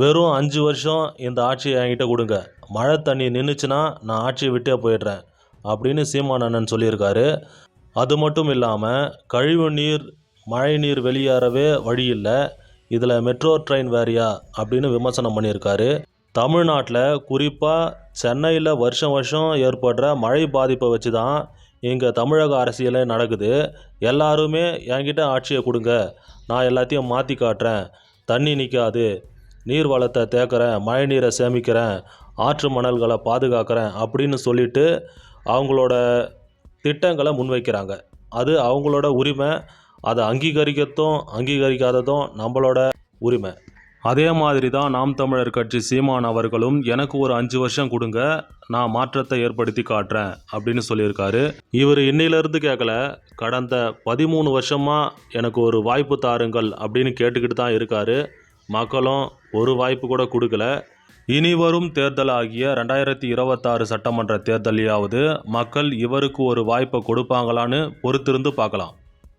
வெறும் அஞ்சு வருஷம் இந்த ஆட்சியை என்கிட்ட கொடுங்க. மழை தண்ணி நின்றுச்சுன்னா நான் ஆட்சியை விட்டே போயிடுறேன் அப்படின்னு சீமான் அண்ணன் சொல்லியிருக்காரு. அது மட்டும் இல்லாமல் கழிவு நீர் மழை நீர் வெளியேறவே வழி இல்லை. இதில் மெட்ரோ ட்ரெயின் வேறையா? அப்படின்னு விமர்சனம் பண்ணியிருக்காரு. தமிழ்நாட்டில் குறிப்பாக சென்னையில் வருஷம் வருஷம் ஏற்படுற மழை பாதிப்பை வச்சு தான் இங்கே தமிழக அரசியலே நடக்குது. எல்லாருமே என்கிட்ட ஆட்சியை கொடுங்க. நான் எல்லாத்தையும் மாற்றி காட்டுறேன். தண்ணி நிற்காது நீர் வளத்தை தேக்கிறேன் மழை நீரை சேமிக்கிறேன் ஆற்று மணல்களை பாதுகாக்கிறேன் அப்படின்னு சொல்லிட்டு அவங்களோட திட்டங்களை முன்வைக்கிறாங்க. அது அவங்களோட உரிமை. அதை அங்கீகரிக்கத்தும் அங்கீகரிக்காததும் நம்மளோட உரிமை. அதே மாதிரி தான் நாம் தமிழர் கட்சி சீமான் அவர்களும் எனக்கு ஒரு அஞ்சு வருஷம் கொடுங்க நான் மாற்றத்தை ஏற்படுத்தி காட்டுறேன் அப்படின்னு சொல்லியிருக்காரு. இவர் இன்னிலிருந்து கேட்கல கடந்த பதிமூணு வருஷமாக எனக்கு ஒரு வாய்ப்பு தாருங்கள் அப்படின்னு கேட்டுக்கிட்டு தான் இருக்காரு. மக்களும் ஒரு வாய்ப்பு கூட கொடுக்கல. இனி வரும் தேர்தல் ஆகிய ரெண்டாயிரத்தி இருபத்தாறு சட்டமன்ற தேர்தலையாவது மக்கள் இவருக்கு ஒரு வாய்ப்பை கொடுப்பாங்களான்னு பொறுத்திருந்து பார்க்கலாம்.